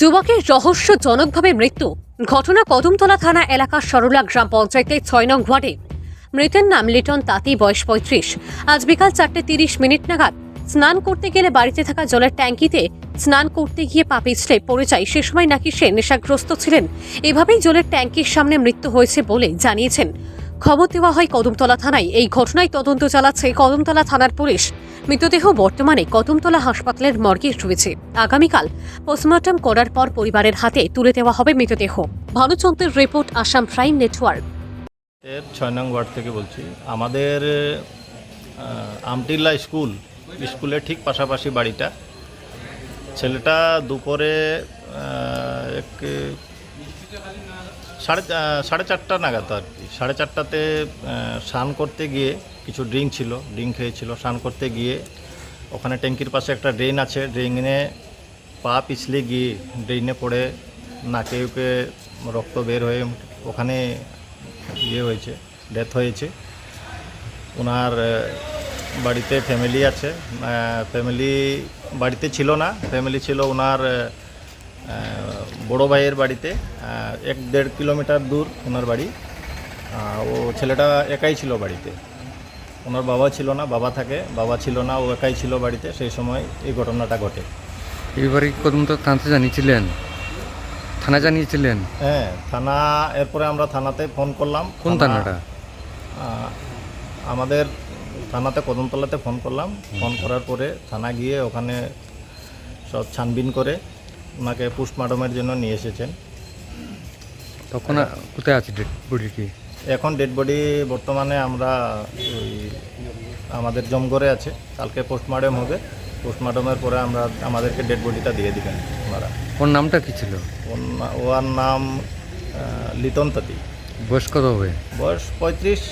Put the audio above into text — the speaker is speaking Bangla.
যুবকের রহস্যজনকভাবে মৃত্যু। ঘটনা কদমতলা থানা এলাকার সরলা গ্রাম পঞ্চায়েতের ছয় নং ওয়ার্ডে। মৃতের নাম লিটন তাঁতি, বয়স পঁয়ত্রিশ। আজ বিকাল চারটে তিরিশ মিনিট নাগাদ স্নান করতে গেলে বাড়িতে থাকা জলের ট্যাঙ্কিতে স্নান করতে গিয়ে পা পিছলে পড়ে যায়। সে সময় নাকি সে নেশাগ্রস্ত ছিলেন। এভাবেই জলের ট্যাঙ্কির সামনে মৃত্যু হয়েছে বলে জানিয়েছেন। খবর দেওয়া হয় কদমতলা থানায়। এই ঘটনায় তদন্ত চালাচ্ছে কদমতলা থানার পুলিশ। মৃতদেহ বর্তমানে কদমতলা হাসপাতালের মর্গে রয়েছে। আগামীকাল পোস্টমর্টম করার পর পরিবারের হাতে তুলে দেওয়া হবে মৃতদেহ। ভানুচন্দ্রের রিপোর্ট, আসাম প্রাইম নেটওয়ার্ক। ছয় নং ওয়ার্ড থেকে বলছি। আমাদের আমটিল্লা স্কুল, স্কুলের ঠিক পাশাপাশি বাড়িটা। ছেলেটা দুপুরে এক সাড়ে সাড়ে চারটা নাগাদ আর কি। সাড়ে চারটাতে স্নান করতে গিয়ে কিছু ড্রিঙ্ক ছিল, ড্রিঙ্ক খেয়েছিল, স্নান করতে গিয়ে ওখানে ট্যাঙ্কির পাশে একটা ড্রেন আছে, ড্রেনে পা পিছলে গিয়ে ড্রেনে পড়ে নাকে উকে রক্ত বের হয়ে ওখানে ইয়ে হয়েছে ডেথ হয়েছে। ওনার বাড়িতে ফ্যামিলি আছে ফ্যামিলি বাড়িতে ছিল না ফ্যামিলি ছিল ওনার বড় ভাইয়ের বাড়িতে এক দেড় কিলোমিটার দূর ওনার বাড়ি। ও ছেলেটা একাই ছিল বাড়িতে। ওনার বাবা ছিল না বাবা থাকে বাবা ছিল না ও একাই ছিল বাড়িতে সেই সময় এই ঘটনাটা ঘটে। এবারে কদম তো থানাতে জানিয়েছিলেন? থানা জানিয়েছিলেন? হ্যাঁ থানা এরপরে আমরা থানাতে ফোন করলাম। কোন থানাটা? আমাদের থানাতে কদমতলাতে ফোন করলাম। ফোন করার পরে থানা গিয়ে ওখানে সব ছানবিন করে ওনাকে পোস্টমর্টমের জন্য নিয়ে এসেছেন। তখন কোথায় আছে ডেড বডিটি এখন ডেড বডি বর্তমানে আমরা ওই আমাদের জমগড়ে আছে। কালকে পোস্টমর্টম হবে। পোস্টমর্টমের পরে আমরা আমাদেরকে ডেড বডিটা দিয়ে দিবেন ওনারা। ওর নামটা কি ছিল? ওর নাম লিতন তাঁতি। বয়স কত হবে? বয়স পঁয়ত্রিশ।